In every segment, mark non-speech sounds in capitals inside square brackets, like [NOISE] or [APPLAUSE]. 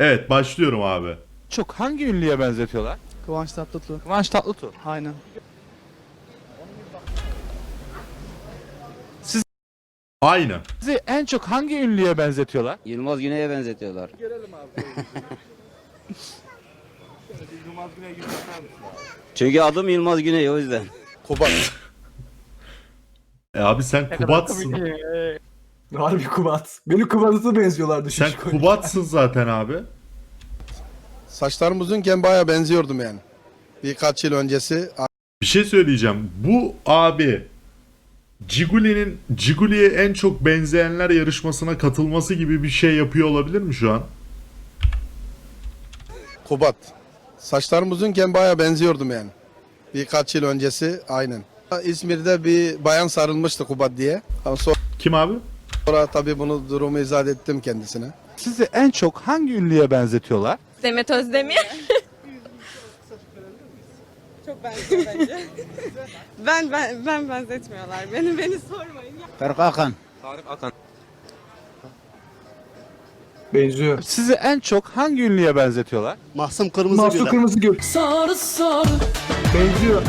Evet başlıyorum abi. Çok hangi ünlüye benzetiyorlar? Kıvanç Tatlıtuğ. Kıvanç Tatlıtuğ. Aynen. Aynı. Sizi en çok hangi ünlüye benzetiyorlar? Yılmaz Güney'e benzetiyorlar. [LAUGHS] Çünkü adım Yılmaz Güney o yüzden. Kubat. [LAUGHS] E abi sen Kubat'sın. Harbi Kubat. Beni Kubat'a benziyorlardı. Sen şişko. Kubat'sın zaten abi. Saçlarım uzunken baya benziyordum yani. Birkaç yıl öncesi Bir şey söyleyeceğim. Bu abi Ciguli'nin Ciguli'ye en çok benzeyenler yarışmasına katılması gibi bir şey yapıyor olabilir mi şu an? Kubat. Saçlarım uzunken baya benziyordum yani. Birkaç yıl öncesi aynen. İzmir'de bir bayan sarılmıştı Kubat diye. Ama Kim abi? Sonra tabii bunu durumu izah ettim kendisine. Sizi en çok hangi ünlüye benzetiyorlar? Demet Özdemir. Çok benziyor bence. ben ben ben benzetmiyorlar. Beni beni sormayın. Ferhat Hakan. Benziyor. Sizi en çok hangi ünlüye benzetiyorlar? Mahsum Kırmızı Mahsun Kırmızı Gül. Benziyor.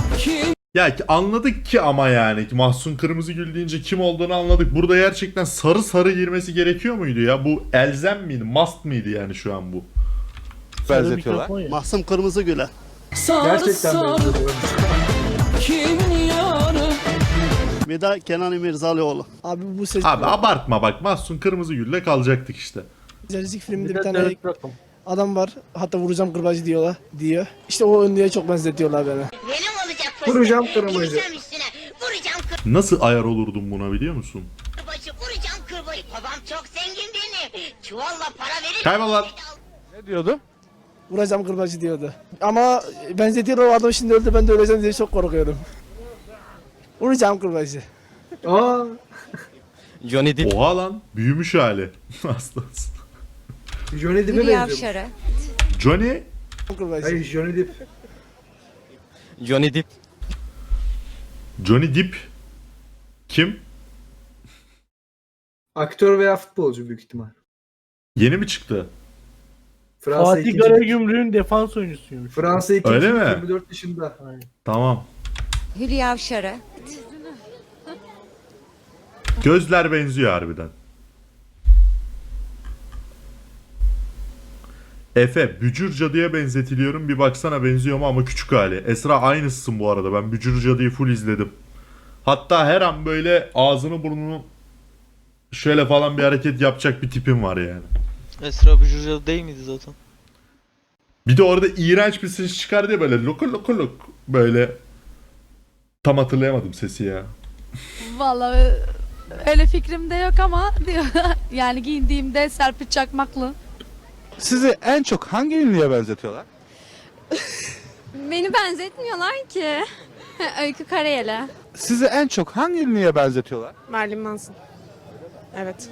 Ya ki anladık ki ama yani ki Mahsun Kırmızıgül deyince kim olduğunu anladık. Burada gerçekten sarı sarı girmesi gerekiyor muydu ya? Bu elzem miydi? Must mıydı yani şu an bu? Benzetiyorlar. Mahsum Kırmızı Gül'e. Gerçekten benziyor. Bir de Kenan İmirzalıoğlu. Abi bu ses Abi abartma bak Mahsun Kırmızıgül'le kalacaktık işte. Rizik filminde bir tane adam var. Hatta vuracağım kırbacı diyorlar diyor. İşte o ünlüye çok benzetiyorlar beni. Benim olacak Vuracağım üstüne. Vuracağım Nasıl ayar olurdum buna biliyor musun? kırbacı. Vuracağım kırbacı. Babam çok zengin beni. Çuvalla para verir. Kaybol lan. Ne diyordu? Vuracağım kırbacı diyordu. Ama benzetiyorlar o adam şimdi öldü ben de öleceğim diye çok korkuyordum. Vuracağım kırbacı. Aa, Johnny Depp. Oha lan büyümüş hali. [LAUGHS] Aslında. Johnny Depp'e benziyor. Johnny Kırbacı. Hayır Johnny Depp. Johnny Depp. Johnny Depp kim? Aktör veya futbolcu büyük ihtimal. Yeni mi çıktı? Fransa Fatih ikinci. Karagümrük'ün defans oyuncusuymuş. Fransa ikinci. Öyle mi? 24 yaşında. Tamam. Hülya Avşar'a. Gözler benziyor harbiden. Efe, Bücür Cadı'ya benzetiliyorum. Bir baksana benziyor mu ama küçük hali. Esra aynısısın bu arada. Ben Bücür Cadı'yı full izledim. Hatta her an böyle ağzını burnunu şöyle falan bir hareket yapacak bir tipim var yani. Esra Bücürcalı değil miydi zaten? Bir de orada iğrenç bir ses çıkar diye böyle loko loko lok böyle tam hatırlayamadım sesi ya. Vallahi öyle fikrim de yok ama diyor. [LAUGHS] yani giyindiğimde Serpil Çakmaklı. Sizi en çok hangi ünlüye benzetiyorlar? [LAUGHS] Beni benzetmiyorlar ki. [LAUGHS] Öykü Karayel'e. Sizi en çok hangi ünlüye benzetiyorlar? Marilyn Manson. Evet.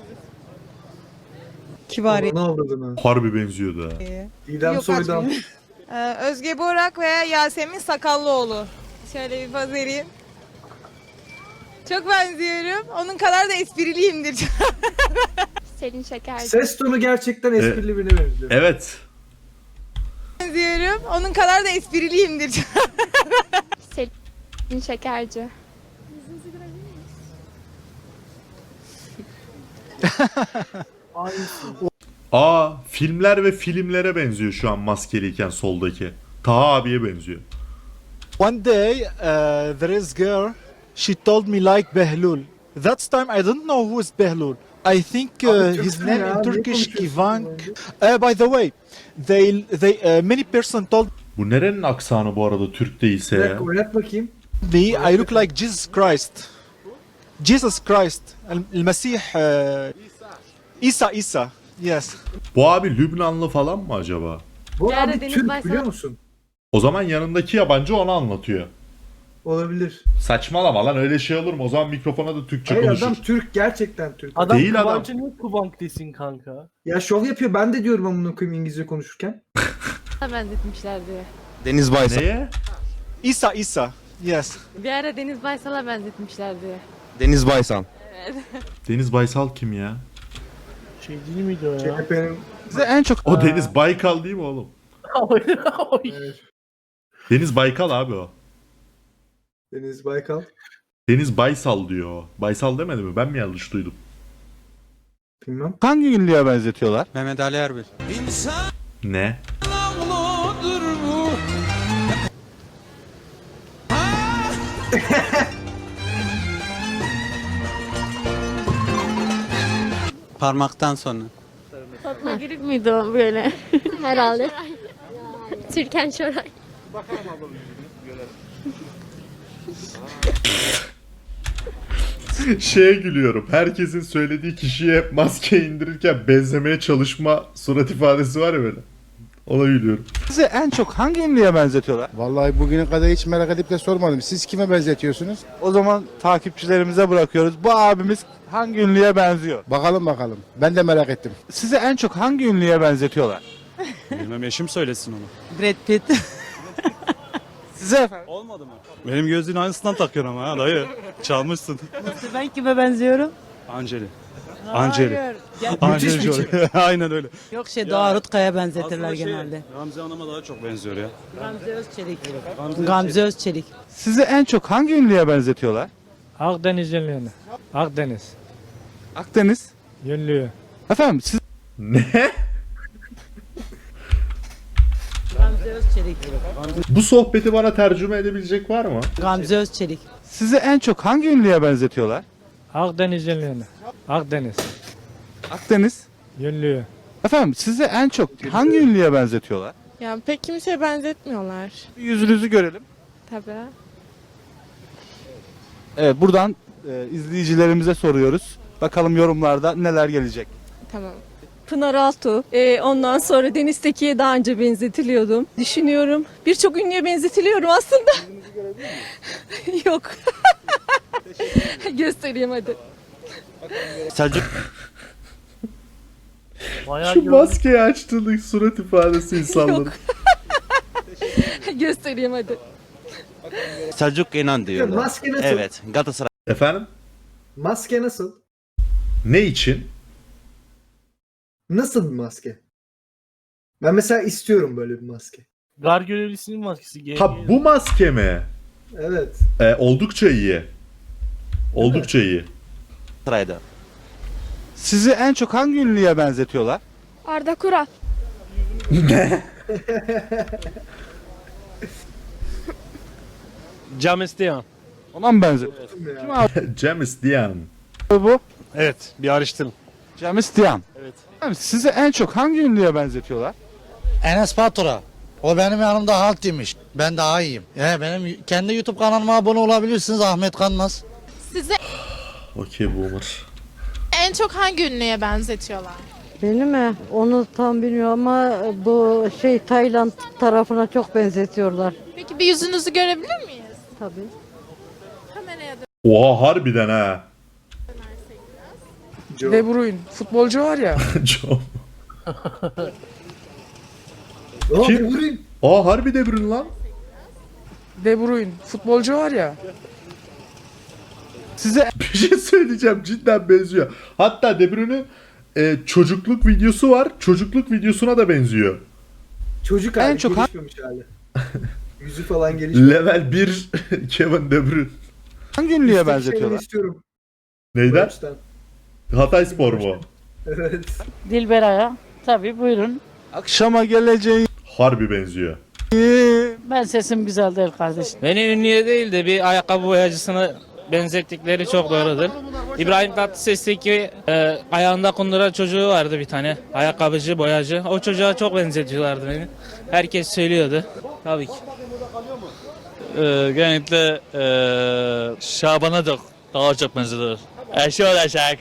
Kibar. Ne avradın ha? Harbi benziyordu ha. İdem Yok, Soydan. [LAUGHS] Ee, Özge Borak ve Yasemin Sakallıoğlu. Şöyle bir poz vereyim. Çok benziyorum. Onun kadar da espriliyimdir. Selin Şekerci. Ses tonu gerçekten esprili birine benziyor. Evet. benziyorum. Onun kadar da espriliyimdir. [LAUGHS] Selin Şekerci. [LAUGHS] Aa filmler ve filmlere benziyor şu an maskeliyken soldaki. Taha abiye benziyor. One day uh, there is girl. She told me like Behlul. That time I don't know who is Behlul. I think uh, Abi his Türksün name ya, in niye Turkish konuşuyorsun Ivank. Uh, by the way, they they uh, many person told Bu nerenin aksanı bu arada Türk değilse Bir ya? dakika oynat bakayım. me I look like Jesus Christ. Jesus Christ. المسيح uh, İsa İsa. Yes. Bu abi Lübnanlı falan mı acaba? Bu Yani abi Deniz Türk Baysal- biliyor musun? O zaman yanındaki yabancı onu anlatıyor. Olabilir. Saçmalama lan öyle şey olur mu? O zaman mikrofona da Türkçe Hayır konuşur. adam Türk gerçekten Türk. Adam Değil adam. Kıvancı niye Kubank desin kanka? Ya şov yapıyor ben de diyorum amına koyayım İngilizce konuşurken. benzetmişler diye. Deniz Baysal. Neye? İsa İsa. Yes. Bir ara Deniz Baysal'a benzetmişler diye. Deniz Baysal. [LAUGHS] Deniz Baysal kim ya? Şey değil miydi o ya? CHP'nin Sizi en çok O Deniz Baykal değil mi oğlum? Deniz Baykal abi o. Deniz Baykal. Deniz Baysal diyor. Baysal demedi mi? Ben mi yanlış duydum? Bilmem. hangi ünlüye benzetiyorlar? Mehmet Ali Erbil. Ne? Parmaktan sonra. Fatma Girik miydi o böyle? Herhalde. Türkan Şoray. Şeye gülüyorum. Herkesin söylediği kişiye hep maske indirirken benzemeye çalışma surat ifadesi var ya böyle. Ona gülüyorum. Sizi en çok hangi ünlüye benzetiyorlar? Vallahi bugüne kadar hiç merak edip de sormadım. Siz kime benzetiyorsunuz? O zaman takipçilerimize bırakıyoruz. Bu abimiz hangi ünlüye benziyor? Bakalım bakalım. Ben de merak ettim. Sizi en çok hangi ünlüye benzetiyorlar? Bilmem eşim söylesin onu. Brad Pitt. [LAUGHS] Size efendim. Olmadı mı? Benim gözlüğün aynısından takıyorum ha dayı. Çalmışsın. ben kime benziyorum? Anceli. Anceli. Anceli Jolie. [LAUGHS] Aynen öyle. Yok şey Doğa Rutkaya benzetirler Aslında şey, genelde. Ramzi Hanım'a daha çok benziyor ya. Gamze Özçelik. Gamze Özçelik. Sizi en çok hangi ünlüye benzetiyorlar? Akdeniz yönlüğüne. Akdeniz. Akdeniz. Yönlüğü. Efendim siz Ne? Özçelik. Bu sohbeti bana tercüme edebilecek var mı? Gamze Özçelik. sizi en çok hangi ünlüye benzetiyorlar? Akdeniz yönlüğüne. Akdeniz. Akdeniz. Yönlüğü. Efendim sizi en çok hangi ünlüye benzetiyorlar? Ya pek kimseye benzetmiyorlar. Bir yüzünüzü görelim. Tabii. Evet buradan e, izleyicilerimize soruyoruz. Bakalım yorumlarda neler gelecek. Tamam. Pınar Altuğ. Ee, ondan sonra Deniz Tekin'e daha önce benzetiliyordum. Düşünüyorum. Birçok ünlüye benzetiliyorum aslında. [LAUGHS] Yok. [LAUGHS] Göstereyim hadi. Selçuk. Şu maskeyi açtığındaki surat ifadesi insanların. [LAUGHS] Göstereyim hadi. Selçuk İnan diyorlar. Maske nasıl? Evet. Galatasaray. Efendim? Maske nasıl? Ne için? Nasıl bir maske? Ben mesela istiyorum böyle bir maske. Gar görevlisinin maskesi. Ha bu maske mi? Evet. Ee, oldukça iyi. Oldukça iyi. Galatasaray'da. Sizi en çok hangi ünlüye benzetiyorlar? Arda Kural. [LAUGHS] Cam isteyen. Ona mı benzetiyor? Kim abi [LAUGHS] James Dian. bu? Evet bir araştırın. Cem Diyan. Evet. Efendim, sizi en çok hangi ünlüye benzetiyorlar? Enes Batur'a. O benim yanımda halt demiş. Ben daha iyiyim. Yani benim kendi YouTube kanalıma abone olabilirsiniz Ahmet Kanmaz. Size Okey boomer. en çok hangi ünlüye benzetiyorlar? Beni mi? Onu tam bilmiyorum ama bu şey Tayland tarafına çok benzetiyorlar. Peki bir yüzünüzü görebilir miyiz? Tabii. Kameraya dön. Oha harbiden ha. De Bruyne. Futbolcu var ya. [LAUGHS] Çok. [LAUGHS] Aa, Kim? bir vurayım. Aa harbi De Bruyne lan. De Bruyne. Futbolcu var ya. Sizi [LAUGHS] Bir şey söyleyeceğim cidden benziyor. Hatta De Bruyne'ün e, çocukluk videosu var. Çocukluk videosuna da benziyor. Çocuk En hali, çok ha- gelişmemiş hali. Yüzü falan gelişmemiş. Level 1 Kevin De Bruyne. hangi ünlüye benzetiyorlar? şeyleri istiyorum. Neyden? Baştan. Hatay Spor mu? Evet. Dilberay'a. Tabii buyurun. Akşama geleceğim. Harbi benziyor. Ben sesim güzel değil kardeşim. Beni ünlüye değil de bir ayakkabı boyacısına benzettikleri çok doğrudur. İbrahim Tatlıses'teki e, ayağında kundura çocuğu vardı bir tane. Ayakkabıcı, boyacı. O çocuğa çok benzetiyorlardı beni. Herkes söylüyordu. Tabii ki. Ee, genellikle ee, Şaban'a da daha çok benziyor. Eşi olacak.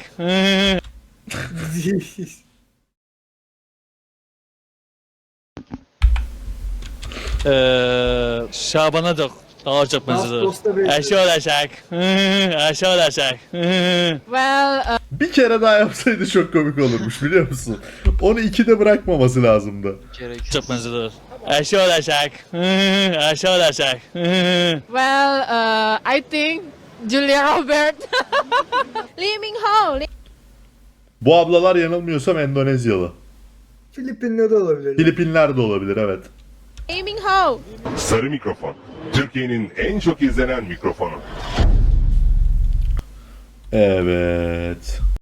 ee, Şaban'a da daha çok benziyor. Ağustos'ta benziyor. Eşi olacak. Eşi olacak. Well, Bir kere daha yapsaydı çok komik olurmuş biliyor musun? Onu ikide bırakmaması lazımdı. çok benziyor. Eşi olacak. Eşi olacak. well, uh, I think Julia Robert. [LAUGHS] Lee Min Ho. Lee- Bu ablalar yanılmıyorsam Endonezyalı. Filipinli de olabilir. Filipinler de olabilir evet. Aiming how? Sarı mikrofon. Türkiye'nin en çok izlenen mikrofonu. Evet.